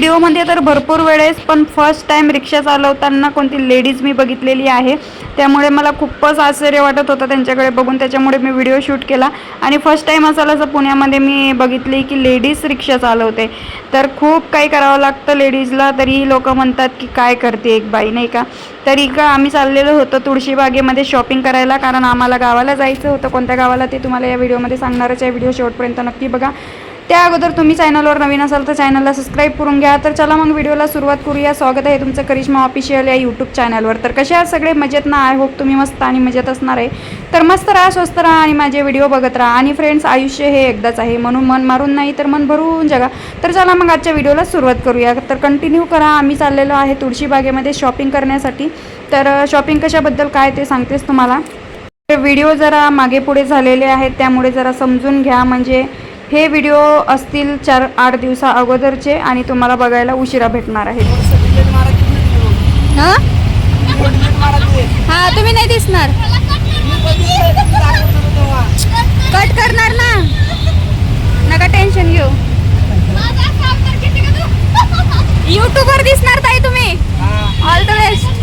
व्हिडिओमध्ये तर भरपूर वेळेस पण फर्स्ट टाईम रिक्षा चालवताना कोणती लेडीज मी बघितलेली आहे. त्यामुळे मला खूपच आश्चर्य वाटत होतं त्यांच्याकडे बघून त्याच्यामुळे मी व्हिडिओ शूट केला. आणि फर्स्ट टाईम असं असं पुण्यामध्ये मी बघितली की लेडीज रिक्षा चालवते. तर खूप काही करावं लागतं लेडीजला तरीही लोक म्हणतात की काय करते एक बाई नाही का? तरी का आम्ही चाललेलो होतो तुळशीबागेमध्ये शॉपिंग करायला कारण आम्हाला गावाला जायचं होतं. कोणत्या गावाला ते तुम्हाला या व्हिडिओमध्ये सांगणारच आहे. व्हिडिओ शेवटपर्यंत नक्की बघा. त्या अगोदर तुम्ही चॅनलवर नवीन असाल तर चॅनलला सबस्क्राईब करून घ्या. तर चला मग व्हिडिओला सुरुवात करूया. स्वागत आहे तुमचं करिश्मा ऑफिशियल या यूट्यूब चॅनलवर तर कसे आहात सगळे? मजेत ना? आय होप तुम्ही मस्त आणि मजेत असणार आहे. तर मस्त राहा स्वस्त राहा आणि माझे व्हिडिओ बघत राहा. आणि फ्रेंड्स आयुष्य हे एकदाच आहे. म्हणून मन मारून नाही तर मन भरून जगा. तर चला मग आजच्या व्हिडिओला सुरुवात करूया. तर कंटिन्यू करा. आम्ही चाललेलो आहे तुळशीबागेमध्ये शॉपिंग करण्यासाठी. तर शॉपिंग कशाबद्दल काय ते सांगतेच तुम्हाला? व्हिडिओ जरा मागे पुढे झालेले आहेत. त्यामुळे जरा समजून घ्या. म्हणजे हे व्हिडिओ असतील चार आठ दिवसा अगोदरचे आणि तुम्हाला बघायला उशिरा भेटणार आहे. हा? तुम्ही नाही दिसणार. कट करणार ना नका टेन्शन घेऊ युट्यूबवर दिसणार ताई तुम्ही ऑल द बेस्ट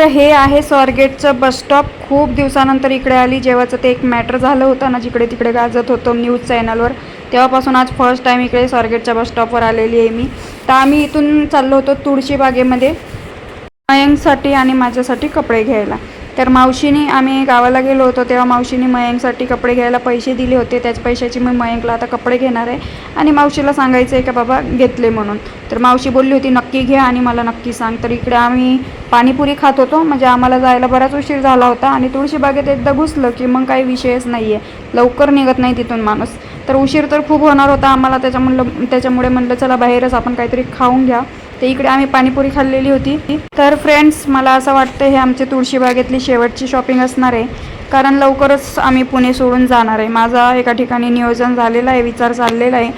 तर हे आहे स्वारगेटचं बस स्टॉप. खूप दिवसानंतर इकडे आली. जेव्हाचं ते एक मॅटर झालं होतं ना जिकडे तिकडे गाजत होतं न्यूज चॅनलवर तेव्हापासून आज फर्स्ट टाईम इकडे स्वारगेटच्या बस स्टॉपवर आलेली आहे मी. तर आम्ही इथून चाललो होतो तुळशीबागेमध्ये मयंकसाठी आणि माझ्यासाठी कपडे घ्यायला. तर मावशीने आम्ही गावाला गेलो होतो तेव्हा मावशीने मयंकसाठी कपडे घ्यायला पैसे दिले होते. त्याच पैशाची मी मयंकला आता कपडे घेणार आहे. आणि मावशीला सांगायचं आहे का बाबा घेतले म्हणून. तर मावशी बोलली होती नक्की घ्या आणि मला नक्की सांग. तर इकडे आम्ही पाणीपुरी खात होतो. म्हणजे आम्हाला जायला बराच उशीर झाला होता आणि तुळशीबागेत एकदा घुसलं की मग काही विषयच नाही आहे लवकर निघत नाही तिथून माणूस. तर उशीर तर खूप होणार होता आम्हाला. त्याच्या म्हणलं त्याच्यामुळे म्हणलं चला बाहेरच आपण काहीतरी खाऊन घ्या. तर इकडे आम्ही पाणीपुरी खाल्लेली होती. तर फ्रेंड्स मला असं वाटतं हे आमचे तुळशीबागेतली शेवटची शॉपिंग असणार आहे. कारण लवकरच आम्ही पुणे सोडून जाणार आहे. माझा एका ठिकाणी नियोजन झालेलं आहे विचार चाललेला आहे.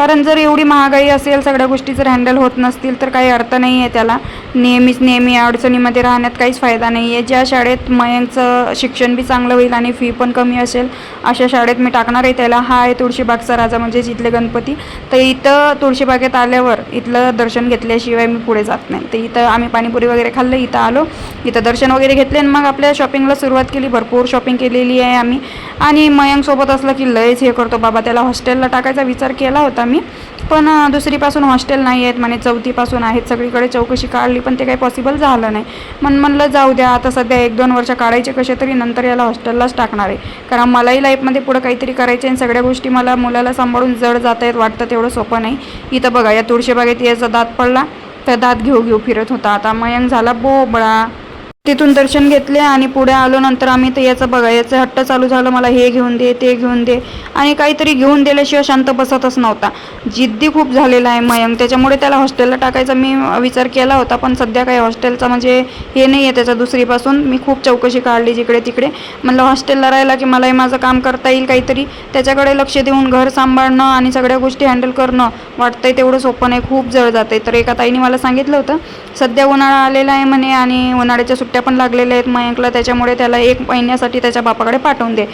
कारण जर एवढी महागाई असेल सगळ्या गोष्टी जर हँडल होत नसतील तर काही अर्थ नाही आहे त्याला. नेहमीच नेहमी अडचणीमध्ये राहण्यात काहीच फायदा नाही आहे ज्या शाळेत मयंकचं शिक्षण बी चांगलं होईल आणि फी पण कमी असेल अशा शाळेत मी टाकणार आहे त्याला. हा आहे तुळशीबागचा राजा म्हणजे इथले गणपती. तर इथं तुळशीबागेत आल्यावर इथलं दर्शन घेतल्याशिवाय मी पुढे जात नाही. तर इथं आम्ही पाणीपुरी वगैरे खाल्लं इथं आलो. इथं दर्शन वगैरे घेतले आणि मग आपल्या शॉपिंगला सुरुवात केली. भरपूर शॉपिंग केलेली आहे आम्ही. आणि मयंकसोबत असलं की लयच हे करतो. बाबा त्याला हॉस्टेलला टाकायचा विचार केला होता मी. पण दुसरीपासून हॉस्टेल नाही आहेत म्हणे चौथीपासून आहेत. सगळीकडे चौकशी काढली पण ते काही पॉसिबल झालं नाही. मन म्हणलं जाऊ द्या आता सध्या एक दोन वर्ष काढायचे कसे तरी नंतर याला हॉस्टेललाच टाकणार आहे. कारण मलाही लाईफमध्ये पुढं काहीतरी करायचं आहे आणि सगळ्या गोष्टी मला मुलाला सांभाळून जड जात आहेत वाटतं तेवढं सोपं नाही. इथं बघा या तुळशीबागेत याचा दात पडला. तर दात घेऊ घेऊ फिरत होता. आता मयंक झाला बोबळा. तिथून दर्शन घेतले आणि पुढे आलो. नंतर आम्ही तर याचं बघा याचं हट्ट चालू झालं मला हे घेऊन दे ते घेऊन दे. आणि काहीतरी घेऊन दिल्याशिवाय शांत बसतच नव्हता. जिद्दी खूप झालेला आहे मयंक. त्याच्यामुळे त्याला हॉस्टेलला टाकायचा मी विचार केला होता पण सध्या काही हॉस्टेलचा म्हणजे हे नाही आहे त्याचा दुसरीपासून. मी खूप चौकशी काढली जिकडे तिकडे. म्हणलं हॉस्टेलला राहिला की मलाही माझं काम करता येईल काहीतरी. त्याच्याकडे लक्ष देऊन घर सांभाळणं आणि सगळ्या गोष्टी हँडल करणं वाटतंय तेवढं सोपं नाही. खूप जड जाते तर एका ताईने मला सांगितलं होतं सध्या उन्हाळा आलेला आहे म्हणे आणि उन्हाळ्याच्या सुट्ट्या पण लागलेल्या आहेत मयंकला त्याच्यामुळे त्याला एक महिन्यासाठी त्याच्या बापाकडे पाठवून दे.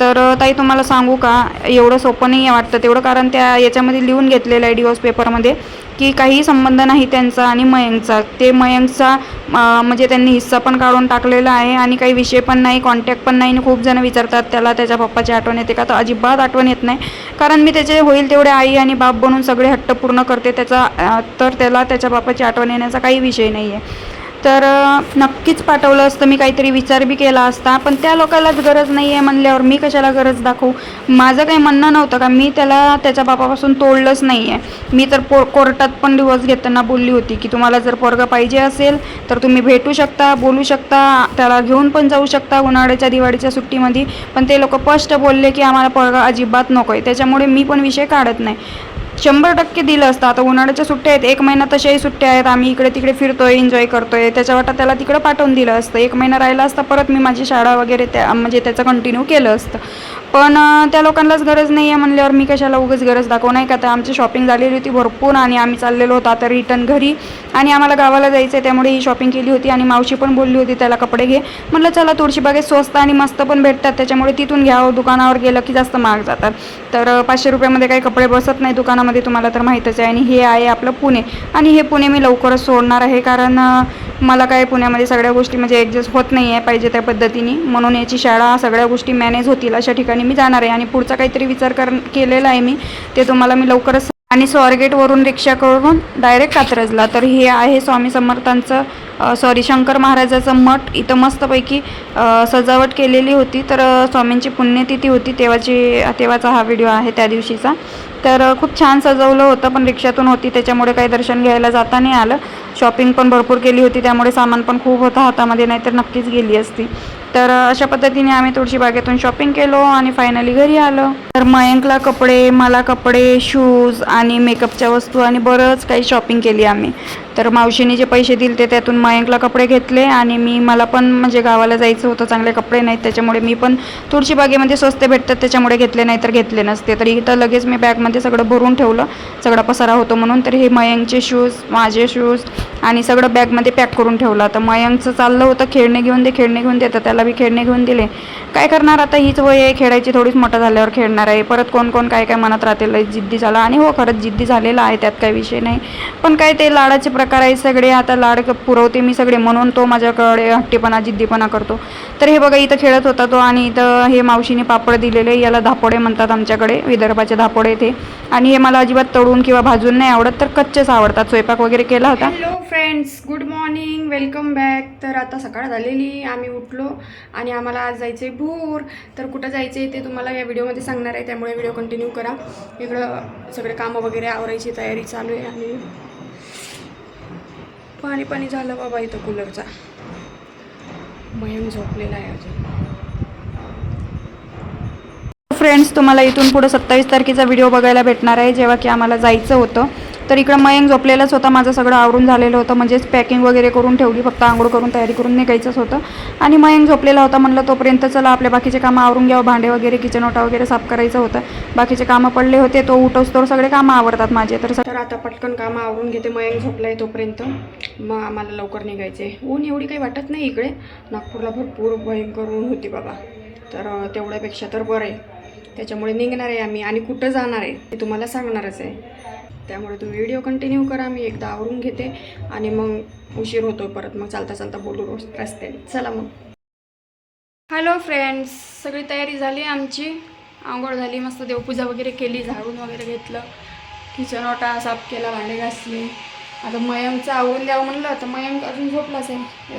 तर ताई तुम्हाला सांगू का एवढं सोपं नाही आहे वाटतं. तेवढं कारण त्या याच्यामध्ये लिहून घेतलेलं आहे डिवोर्स पेपरमध्ये की काहीही संबंध नाही त्यांचा आणि मयंकचा. ते मयंकचा म्हणजे त्यांनी हिस्सा पण काढून टाकलेला आहे आणि काही विषय पण नाही कॉन्टॅक्ट पण नाही. आणि खूप जण विचारतात त्याला त्याच्या पप्पाची आठवण येते का? तर अजिबात आठवण येत नाही. कारण मी त्याचे होईल तेवढे आई आणि बाप बनून सगळे हट्ट पूर्ण करते. त्याचा तर त्याला त्याच्या बापाची आठवण येण्याचा काही विषय नाही आहे तर नक्कीच पाठवलं असतं. मी काहीतरी विचार बी केला असता. पण त्या लोकालाच गरज नाही आहे म्हणल्यावर मी कशाला गरज दाखवू? माझं काही म्हणणं नव्हतं का? मी त्याला त्याच्या बापापासून तोडलंच नाही आहे मी तर पो कोर्टात पण दिवस घेताना बोलली होती की तुम्हाला जर पोरगा पाहिजे असेल तर तुम्ही भेटू शकता बोलू शकता त्याला घेऊन पण जाऊ शकता उन्हाळ्याच्या दिवाळीच्या सुट्टीमध्ये. पण ते लोक स्पष्ट बोलले की आम्हाला पोरगा अजिबात नको आहे त्याच्यामुळे मी पण विषय काढत नाही. शंभर टक्के दिलं असतं. आता उन्हाळ्याच्या सुट्ट्या आहेत. एक महिना तशाही सुट्ट्या आहेत. आम्ही इकडे तिकडे फिरतोय एन्जॉय करतोय. त्याच्या वाटा त्याला तिकडं पाठवून दिलं असतं. एक महिना राहिला असता परत मी माझी शाळा वगैरे त्या म्हणजे त्याचं कंटिन्यू केलं असतं. पण त्या लोकांनाच गरज नाही आहे म्हणल्यावर मी कशाला उगाच गरज दाखवू? नाही का? तर आमची शॉपिंग झालेली होती भरपूर आणि आम्ही चाललेलो होतो आता रिटर्न घरी. आणि आम्हाला गावाला जायचं आहे त्यामुळे ही शॉपिंग केली होती आणि मावशी पण बोलली होती त्याला कपडे घे. म्हटलं चला तुळशी बागेत स्वस्त आणि मस्त पण भेटतात त्याच्यामुळे तिथून घ्यावं दुकानावर गेलं की जास्त महाग जातात. तर पाचशे रुपयामध्ये काही कपडे बसत नाही दुकानामध्ये तुम्हाला तर माहीतच आहे. आणि हे आहे आपलं पुणे. आणि हे पुणे मी लवकरच सोडणार आहे कारण मला काय पुण्यामध्ये सगळ्या गोष्टी म्हणजे ॲडजस्ट होत नाही आहे पाहिजे त्या पद्धतीने. म्हणून याची शाळा सगळ्या गोष्टी मॅनेज होतील अशा ठिकाणी. मी जाणार आहे आणि पुढचा काहीतरी विचार कर केलेला आहे मी ते तुम्हाला मी लवकरच आणि स्वारगेटवरून रिक्षा करून डायरेक्ट कात्रजला. तर हे आहे स्वामी समर्थांचं सॉरी शंकर महाराजाचं मठ. इथं मस्तपैकी सजावट केलेली होती. तर स्वामींची पुण्यतिथी होती तेव्हाची तेव्हाचा हा व्हिडिओ आहे त्या दिवशीचा. तर खूप छान सजवलं होतं पण रिक्षातून होती त्याच्यामुळे काही दर्शन घ्यायला जाता नाही आलं. शॉपिंग पण भरपूर केली होती त्यामुळे सामान पण खूप होतं हातामध्ये नाहीतर नक्कीच गेली असती. तर अशा पद्धतीने आम्ही तुळशी बागेतून शॉपिंग केलो आणि फायनली घरी आलो. तर मयंकला कपडे मला कपडे शूज आणि मेकअपच्या वस्तू आणि बरंच काही शॉपिंग केली आम्ही. तर मावशीने जे पैसे दिले ते त्यातून मयंकला कपडे घेतले आणि मी मला पण म्हणजे गावाला जायचं होतं चांगले कपडे नाहीत त्याच्यामुळे मी पण तुळशी बागेमध्ये स्वस्त भेटतात त्याच्यामुळे घेतले नाही तर घेतले नसते. तर इथं लगेच मी बॅगमध्ये सगळं भरून ठेवलं सगळा पसारा होतो म्हणून. तर हे मयंकचे शूज माझे शूज आणि सगळं बॅगमध्ये पॅक करून ठेवलं. तर मयंकचं चाललं होतं खेळणे घेऊन दे खेळणे घेऊन दे तर त्याला मी खेळणे घेऊन दिले. काय करणार आता? हीच वय आहे खेळायची थोडीच मोठं झाल्यावर खेळणार आहे. परत कोण कोण काय काय मनात राहते जिद्दी झाला. आणि हो खरंच जिद्दी झालेला आहे त्यात काही विषय नाही. पण काय ते लाडाचे प्रकार आहे सगळे. आता लाड पुरवते मी सगळे म्हणून तो माझ्याकडे हट्टीपणा जिद्दीपणा करतो. तर हे बघा इथं खेळत होता तो आणि इथं हे मावशीने पापड दिलेले. याला धापोडे म्हणतात आमच्याकडे विदर्भाचे धापोडे ते. आणि हे मला अजिबात तळून किंवा भाजून नाही आवडत तर कच्चेच आवडतात. स्वयंपाक वगैरे केला होता. Hello friends good morning welcome back तर आता सकाळ झालेली आम्ही उठलो आणि आम्हाला आज जायचं आहे तर कुठं जायचं आहे ते तुम्हाला या व्हिडिओमध्ये सांगणार आहे. त्यामुळे व्हिडिओ कंटिन्यू करा. इकडं सगळे कामं वगैरे आवरायची तयारी चालू आहे आणि पाणी पाणी झालं बाबा इथं कूलरचा मयंक झोपलेला आहे अजून. फ्रेंड्स तुम्हाला इथून पुढे सत्तावीस तारखेचा व्हिडिओ बघायला भेटणार आहे. जेव्हा की आम्हाला जायचं होतं. तर इकडं मयंक झोपलेलाच होता. माझं सगळं आवरून झालेलं होतं. म्हणजेच पॅकिंग वगैरे करून ठेवली. फक्त आंघोळ करून तयारी करून निघायचंच होतं. आणि मयंक झोपलेला होता म्हणलं तोपर्यंत चला आपल्या बाकीचे कामं आवरून घ्यावं. भांडे वगैरे किचन ओटा वगैरे साफ करायचं होतं. बाकीचे कामं पडले होते. तो उठोस्तोवर सगळे कामं आवडतात माझे. तर सर आता पटकन कामं आवरून घेते. मयंक झोपला आहे तोपर्यंत. मग आम्हाला लवकर निघायचे ऊन एवढी काही वाटत नाही इकडे. नागपूरला भरपूर भयंकर ऊन होती बाबा. तर तेवढ्यापेक्षा तर बरं आहे त्याच्यामुळे निघणार आहे आम्ही आणि कुठं जाणार आहे ते तुम्हाला सांगणारच आहे. त्यामुळे तुम्ही व्हिडिओ कंटिन्यू करा मी एकदा आवरून घेते आणि मग उशीर होतो परत. मग चालता चालता बोलू रस्ते चला मग. हॅलो फ्रेंड्स सगळी तयारी झाली आमची. आंघोळ झाली मस्त देवपूजा वगैरे केली झाडून वगैरे घेतलं. किचन ओटा साफ केला भांडे घासले. आता मयमचं आवरून द्यावं म्हणलं तर मयंक अजून झोपलाच आहे.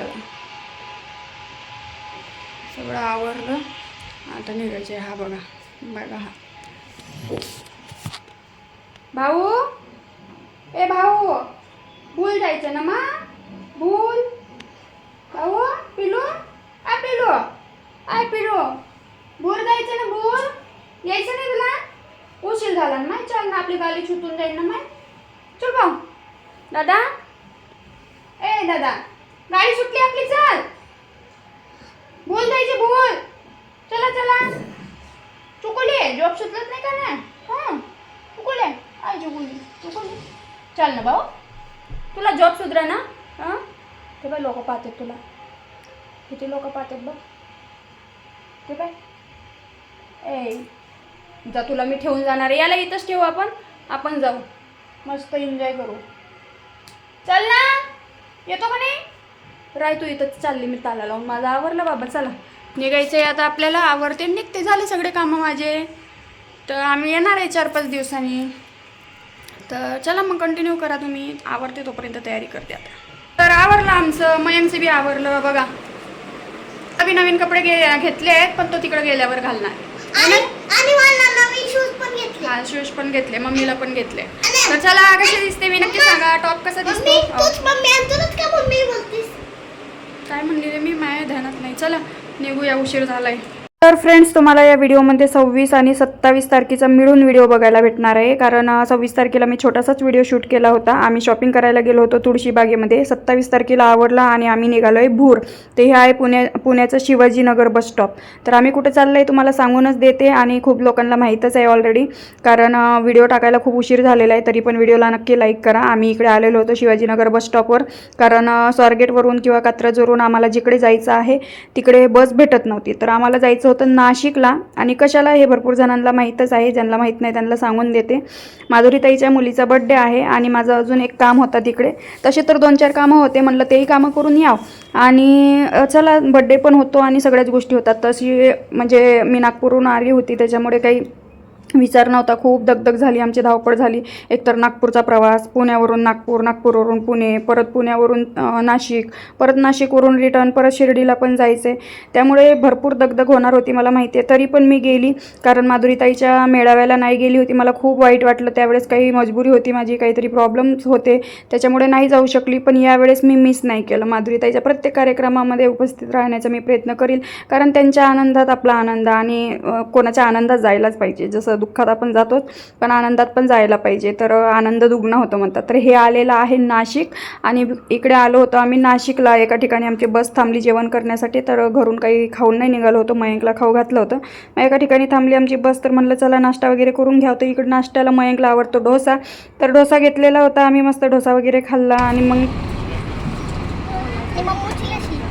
सगळं आवरलं. आता निघायचे हा बघा. बघा हा. भाऊ? ए भाऊ भूल जायचं ना मा? भूल भाऊ पिलू? आ पिलू. आय पिलू. भूल जायचं ना भूल यायचं नाही तुला? उशीर झाला ना माय चल ना आपली गाडी छुटून जाईल ना माय चल भाऊ. दादा? ए दादा गाडी सुटली आपली चल. भूल जायची भूल चला चला. चुकले जॉब सुटलत नाही का ना? हां. चुकले आय चुकली चुकली चल ना भाऊ. तुला जॉब सुधरा ना हां? ते बाय लोक पाहतात तुला. किती लोक पाहतात बघ. ते बाय ए जा तुला मी ठेवून जाणार आहे. याला इथंच ठेवू आपण. आपण जाऊ. मस्त एन्जॉय करू. चल ना. येतो का नाही? राय तू इथंच चालली मी ताला लावून. माझं आवरलं बाबा चला. निघायचं आहे आता आपल्याला. आवडते निघते. झाले सगळे कामं माझे. तर आम्ही येणार आहे चार पाच दिवसांनी. तर चला मग कंटिन्यू करा तुम्ही. आवरते तोपर्यंत तयारी करते आता. तर आवरलं आमचं. मयंकचं बी आवरलं बघा. नवीन नवीन कपडे घेतले आहेत पण तो तिकडे गेल्यावर घालणार. शूज पण घेतले. मम्मीला पण घेतले. तर चला कसे दिसते मी नक्की सांगा. टॉप कसा दिसतो? काय म्हणली रे मी? माझ्या ध्यानात नाही. चला निघूया. उशीर झालाय. तर फ्रेंड्स तुम्हाला या व्हिडिओमध्ये सव्वीस आणि सत्तावीस तारखेचा मिळून व्हिडिओ बघायला भेटणार आहे. कारण सव्वीस तारखेला मी छोटासाच व्हिडिओ शूट केला होता. आम्ही शॉपिंग करायला गेलो होतो तुळशीबागेमध्ये सत्तावीस तारखेला आवडला आणि आम्ही निघालो आहे भूर. ते हे आहे पुणे पुण्याचं शिवाजीनगर बस स्टॉप तर आम्ही कुठे चाललं आहे तुम्हाला सांगूनच देते आणि खूप लोकांना माहीतच आहे ऑलरेडी कारण व्हिडिओ टाकायला खूप उशीर झालेला आहे. तरी पण व्हिडिओला नक्की लाईक करा. आम्ही इकडे आलेलो होतो शिवाजीनगर बस स्टॉपवर कारण स्वारगेटवरून किंवा कात्रजवरून आम्हाला जिकडे जायचं आहे तिकडे बस भेटत नव्हती. तर आम्हाला जायचं होतं नाशिकला. आणि कशाला हे भरपूर जणांना माहीतच आहे ज्यांना माहीत नाही त्यांना सांगून देते. माधुरीताईच्या मुलीचा बड्डे आहे आणि माझं अजून एक काम होतं तिकडे. तसे तर दोन चार कामं होते म्हणलं तेही कामं करून याव. आणि चला बड्डे पण होतो आणि सगळ्याच गोष्टी होतात. तशी म्हणजे मी नागपूरहून आली होती त्याच्यामुळे काही विचार नव्हता. खूप दगदग झाली आमची धावपळ झाली. एकतर नागपूरचा प्रवास पुण्यावरून नागपूर नागपूरवरून पुणे परत पुण्यावरून नाशिक परत नाशिकवरून रिटर्न परत शिर्डीला पण जायचं. आहे त्यामुळे भरपूर दगदग होणार होती मला माहिती आहे तरी पण मी गेली कारण माधुरीताईच्या मेळाव्याला नाही गेली होती. मला खूप वाईट वाटलं. त्यावेळेस काही मजबुरी होती माझी काहीतरी प्रॉब्लेम्स होते. त्याच्यामुळे नाही जाऊ शकली. पण यावेळेस मी मिस नाही केलं. माधुरीताईच्या प्रत्येक कार्यक्रमामध्ये उपस्थित राहण्याचा मी प्रयत्न करील कारण त्यांच्या आनंदात आपला आनंद आणि कोणाच्या आनंदात जायलाच पाहिजे. जसं दुःखात आपण जातोच पण आनंदात पण जायला पाहिजे. तर आनंद दुग्ण होतो म्हणतात. तर हे आलेलं आहे नाशिक आणि इकडे आलो होतो आम्ही नाशिकला. एका ठिकाणी आमची बस थांबली जेवण करण्यासाठी. तर घरून काही खाऊन नाही निघालो होतो. मयंकला खाऊ घातलं होतं. मग एका ठिकाणी थांबली आमची बस. तर म्हणलं चला नाश्ता वगैरे करून घ्या. होतं इकडे नाश्त्याला मयंकला आवडतो डोसा. तर डोसा घेतलेला होता. आम्ही मस्त डोसा वगैरे खाल्ला आणि मग ते मम्मूची अशी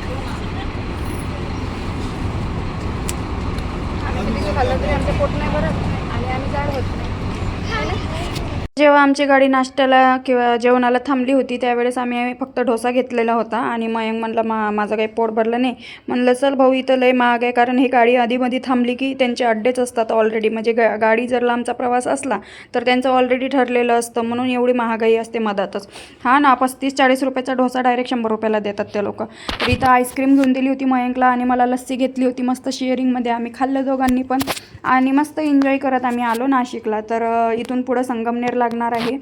जेव्हा आमची गाडी नाश्त्याला किंवा जेवणाला थांबली होती त्यावेळेस आम्ही फक्त डोसा घेतलेला होता आणि मयंक म्हणलं मा माझं काही पोट भरलं नाही. म्हणलं चल भाऊ इथं लय महाग आहे कारण ही गाडी आधीमध्ये थांबली की त्यांचे अड्डेच असतात ऑलरेडी म्हणजे गा गाडी जर लांबचा प्रवास असला तर त्यांचं ऑलरेडी ठरलेलं असतं. म्हणून एवढी महागाई असते मधातच. हा ना पस्तीस चाळीस रुपयाचा डोसा डायरेक्ट शंभर रुपयाला देतात ते लोक. तर इथं आईस्क्रीम घेऊन दिली होती मयंकला आणि मला लस्सी घेतली होती मस्त शेअरिंगमध्ये आम्ही खाल्लं दोघांनी पण आणि मस्त एन्जॉय करत आम्ही आलो नाशिकला. तर इथून पुढं संगमनेरला लागणार आहे.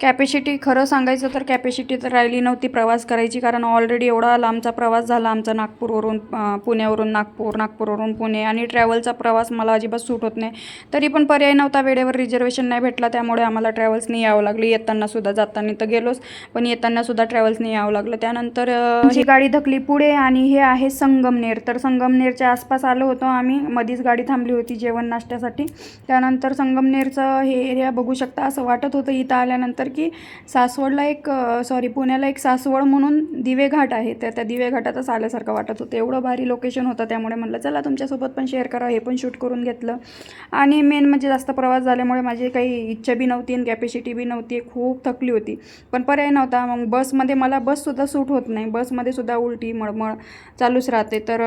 कॅपॅसिटी खरं सांगायचं तर कॅपॅसिटी तर राहिली नव्हती प्रवास करायची कारण ऑलरेडी एवढा लांबचा प्रवास झाला आमचा नागपूरवरून पुण्यावरून नागपूर नागपूरवरून पुणे आणि ट्रॅव्हलचा प्रवास मला अजिबात सूट होत नाही. तरी पण पर्याय नव्हता वेळेवर रिझर्वेशन नाही भेटला त्यामुळे आम्हाला ट्रॅव्हल्सनी यावं लागलं. येताना सुद्धा जाताना तर गेलोच पण येताना सुद्धा ट्रॅव्हल्सनी यावं लागलं. त्यानंतर ही गाडी धकली पुढे आणि हे आहे संगमनेर. तर संगमनेरच्या आसपास आलो होतो आम्ही मधीच गाडी थांबली होती जेवण नाश्त्यासाठी. त्यानंतर संगमनेरचं हे एरिया बघू शकता असं वाटत होतं. इथं आल्यानंतर की सासवडला एक सॉरी पुण्याला एक सासवड म्हणून दिवे घाट आहे. तर त्या दिवे घाटातच आल्यासारखं वाटत होतं. एवढं भारी लोकेशन होतं त्यामुळे म्हणलं चला तुमच्यासोबत पण शेअर करा. हे पण शूट करून घेतलं. आणि मेन म्हणजे जास्त प्रवास झाल्यामुळे माझी काही इच्छा बी नव्हती आणि कॅपॅसिटी बी नव्हती. खूप थकली होती. पण पर्याय नव्हता. मग बसमध्ये मला बससुद्धा सूट होत नाही. बसमध्ये सुद्धा उलटी मळमळ चालूच राहते. तर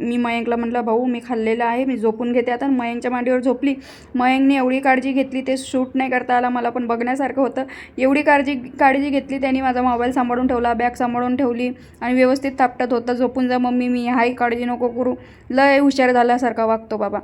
मी मयंकला म्हटलं भाऊ मी खाल्लेलं आहे. मी झोपून घेते आता. मयंकच्या मांडीवर झोपली. मयंकने एवढी काळजी घेतली ते शूट नाही करता आला. मला पण बघण्यासारखं होतं. एवढी काळजी काळजी घेतली त्यांनी माझा मोबाईल सांभाळून ठेवला बॅग सांभाळून ठेवली आणि व्यवस्थित थापटत होता झोपून जा मम्मी मी हाही काळजी नको करू. लय हुशार झाल्यासारखा वागतो बाबा.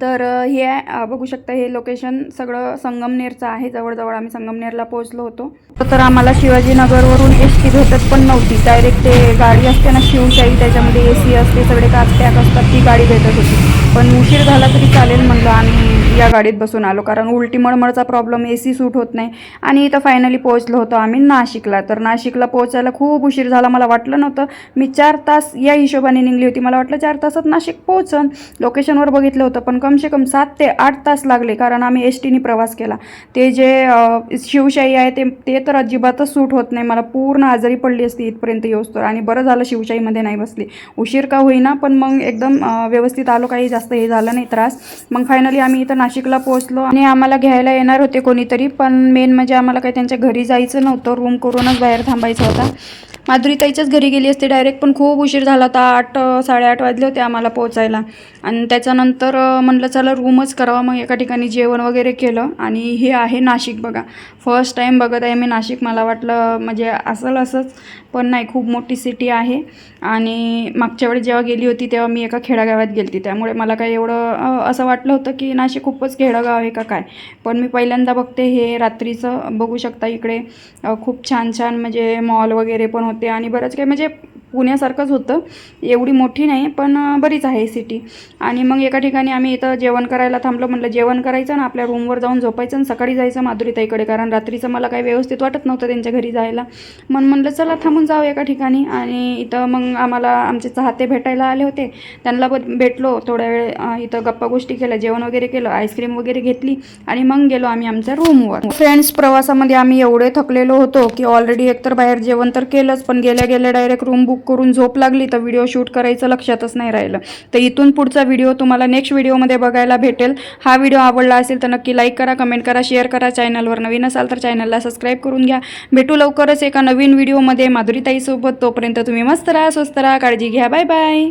तर हे बघू शकता हे लोकेशन सगळं संगमनेरचं आहे जवळजवळ आम्ही संगमनेरला पोहोचलो होतो. तर आम्हाला शिवाजीनगरवरून एस टी भेटत पण नव्हती. डायरेक्ट ते गाडी असते ना शिवशाही त्याच्यामध्ये ए सी असते सगळे काच पॅक असतात ती गाडी भेटत होती. पण उशीर झाला तरी चालेल म्हणलं आम्ही या गाडीत बसून आलो. कारण उलटी मळमळचा प्रॉब्लेम ए सी सूट होत नाही. आणि इथं फायनली पोहोचलो होतो आम्ही नाशिकला. तर नाशिकला पोहोचायला खूप उशीर झाला. मला वाटलं नव्हतं. मी चार तास या हिशोबाने निघली होती. मला वाटलं चार तासात नाशिक पोहोचन. लोकेशनवर बघितलं होतं पण कमसे कम सात ते आठ तास लागले. कारण आम्ही एस टीने प्रवास केला. ते जे शिवशाही आहे ते ते तर अजिबातच सूट होत नाही. मला पूर्ण आजारी पडली असती इथपर्यंत येऊस्तोवर आणि बरं झालं शिवशाहीमध्ये नाही बसली. उशीर का होईना पण मग एकदम व्यवस्थित आलो. काही जास्त हे झालं नाही त्रास. मग फायनली आम्ही इथं नाशिकला पोहोचलो आणि आम्हाला घ्यायला येणार होते कोणीतरी पण मेन म्हणजे आम्हाला काही त्यांच्या घरी जायचं नव्हतं. रूम करूनच बाहेर थांबायचं होता. माधुरीताईच्याच घरी गेली असते डायरेक्ट पण खूप उशीर झाला होता आठ साडेआठ वाजले होते आम्हाला पोहोचायला. आणि त्याच्यानंतर म्हणलं चला रूमच करावा. मग एका ठिकाणी जेवण वगैरे केलं. आणि हे आहे नाशिक बघा. फर्स्ट टाईम बघत आहे मी नाशिक. मला वाटलं म्हणजे असेल असंच पण नाही खूप मोठी सिटी आहे. आणि मागच्या वेळी जेव्हा गेली होती तेव्हा मी एका खेडागावात गेली होती त्यामुळे मला काही एवढं असं वाटलं होतं की नाशिक खूपच खेडागाव आहे का काय. पण मी पहिल्यांदा बघते हे रात्रीचं. बघू शकता इकडे खूप छान छान म्हणजे मॉल वगैरे पण होते. आणि बरंच काही म्हणजे पुण्यासारखंच होतं. एवढी मोठी नाही पण बरीच आहे सिटी आणि मग एका ठिकाणी आम्ही इथं जेवण करायला थांबलो. म्हटलं जेवण करायचं ना आपल्या रूमवर जाऊन झोपायचं आणि सकाळी जायचं माधुरीताईकडे. कारण रात्रीचं मला काही व्यवस्थित वाटत नव्हतं त्यांच्या घरी जायला. मग म्हणलं चला थांबून जाऊ एका ठिकाणी. आणि इथं मग आम्हाला आमचे चाहते भेटायला आले होते. त्यांना पण भेटलो थोड्या वेळ इथं गप्पा गोष्टी केल्या जेवण वगैरे केलं आईस्क्रीम वगैरे घेतली आणि मग गेलो आम्ही आमच्या रूमवर फ्रेंड्स प्रवासामध्ये आम्ही एवढे थकलेलो होतो की ऑलरेडी एकतर बाहेर जेवण तर केलंच पण गेल्या गेल्या डायरेक्ट रूम बुक बुक करून झोप लागली तर व्हिडिओ शूट करायचं लक्षातच नाही राहिलं. तर इथून पुढचा व्हिडिओ तुम्हाला नेक्स्ट व्हिडिओमध्ये बघायला भेटेल. हा व्हिडिओ आवडला असेल तर नक्की लाईक करा कमेंट करा शेअर करा. चॅनलवर नवीन असाल तर चॅनलला सबस्क्राईब करून घ्या. भेटू लवकरच एका नवीन व्हिडिओमध्ये. माधुरीताईसोबत तोपर्यंत तुम्ही मस्त राहा स्वस्त राहा काळजी घ्या. Bye bye